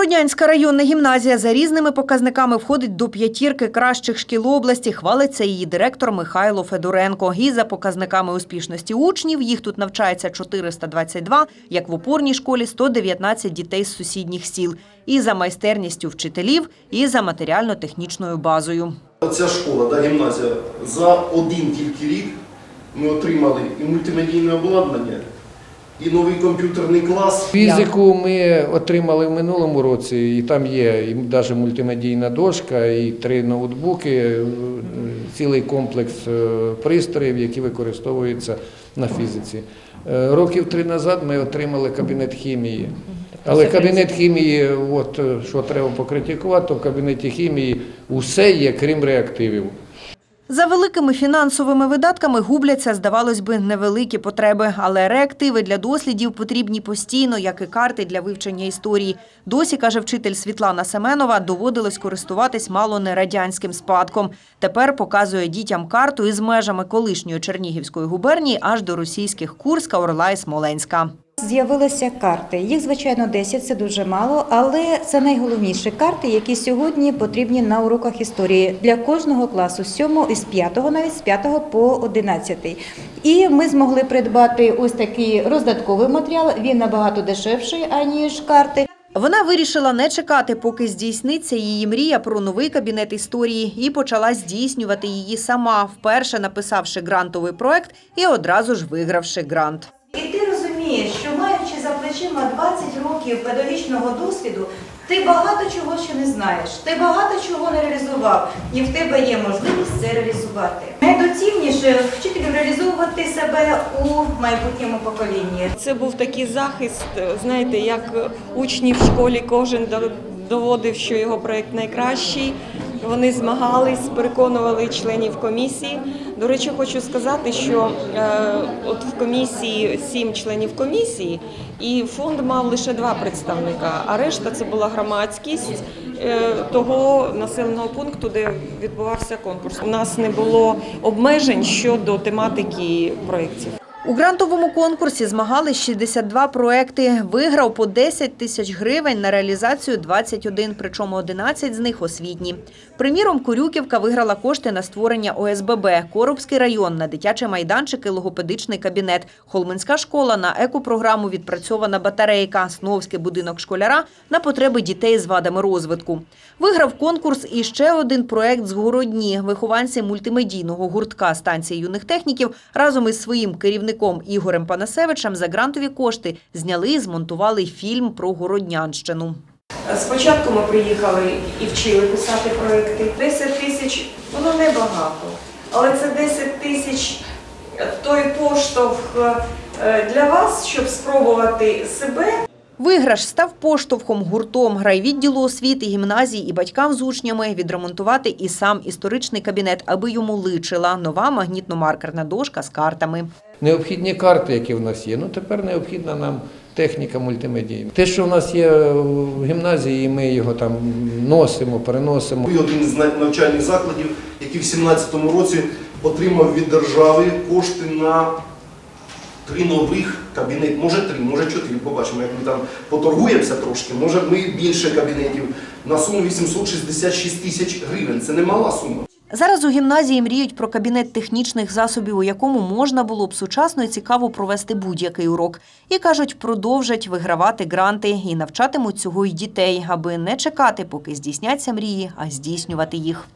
Городнянська районна гімназія за різними показниками входить до п'ятірки кращих шкіл області. Хвалиться її директор Михайло Федоренко. І за показниками успішності учнів їх тут навчається 422, як в опорній школі 119 дітей з сусідніх сіл. І за майстерністю вчителів, і за матеріально-технічною базою. Ця школа, да, гімназія, за один тільки рік ми отримали і мультимедійне обладнання, і новий комп'ютерний клас. Фізику ми отримали в минулому році, і там є і навіть мультимедійна дошка, і три ноутбуки, е, цілий комплекс е, пристроїв, які використовуються на фізиці. Е, Років три назад ми отримали кабінет хімії. Але кабінет хімії, от що треба покритикувати, то в кабінеті хімії усе є, крім реактивів. За великими фінансовими видатками губляться, здавалось би, невеликі потреби, але реактиви для дослідів потрібні постійно, як і карти для вивчення історії. Досі, каже вчитель Світлана Семенова, доводилось користуватись мало не радянським спадком. Тепер показує дітям карту із межами колишньої Чернігівської губернії аж до російських Курська, Орла і Смоленська. З'явилися карти. Їх, звичайно, 10, це дуже мало, але це найголовніші карти, які сьогодні потрібні на уроках історії для кожного класу, з 7 із 5, навіть з 5 по 11. І ми змогли придбати ось такий роздатковий матеріал. Він набагато дешевший, аніж карти. Вона вирішила не чекати, поки здійсниться її мрія про новий кабінет історії, і почала здійснювати її сама, вперше написавши грантовий проект і одразу ж вигравши грант. І ти розумієш, що маючи за плечима 20 років педагогічного досвіду, ти багато чого ще не знаєш, ти багато чого не реалізував, і в тебе є можливість це реалізувати. Найдоцільніше вчителю реалізовувати себе у майбутньому поколінні. Це був такий захист, знаєте, як учні в школі кожен доводив, що його проєкт найкращий. Вони змагались, переконували членів комісії. До речі, хочу сказати, що е, от в комісії сім членів комісії, і фонд мав лише два представника, а решта це була громадськість е, того населеного пункту, де відбувався конкурс. У нас не було обмежень щодо тематики проєктів. У грантовому конкурсі змагали 62 проекти. Виграв по 10 тисяч гривень на реалізацію 21, причому 11 з них освітні. Приміром, Курюківка виграла кошти на створення ОСББ, Коробський район на дитячий майданчик і логопедичний кабінет, Холменська школа на екопрограму відпрацьована батарейка, Сновський будинок школяра на потреби дітей з вадами розвитку. Виграв конкурс і ще один проект з Городні. Вихованці мультимедійного гуртка станції юних техніків разом із своїм керівником Ігорем Панасевичем за грантові кошти зняли і змонтували фільм про Городнянщину. Спочатку ми приїхали і вчили писати проекти. 10 тисяч воно небагато, але це 10 тисяч той поштовх е, для вас, щоб спробувати себе. Виграш став поштовхом гуртом райвідділу освіти, гімназії і батькам з учнями відремонтувати і сам історичний кабінет, аби йому личила нова магнітно-маркерна дошка з картами. Необхідні карти, які в нас є. Ну тепер необхідна нам техніка мультимедійна. Те, що в нас є в гімназії, ми його там носимо, переносимо. Ми один з навчальних закладів, який в 2017 році отримав від держави кошти на три нових кабінети. Може три, може чотири. Побачимо, як ми там поторгуємося трошки. Може ми більше кабінетів на суму 866 тисяч гривень. Це немала сума. Зараз у гімназії мріють про кабінет технічних засобів, у якому можна було б сучасно і цікаво провести будь-який урок. І кажуть, продовжать вигравати гранти і навчатимуть цього й дітей, аби не чекати, поки здійсняться мрії, а здійснювати їх.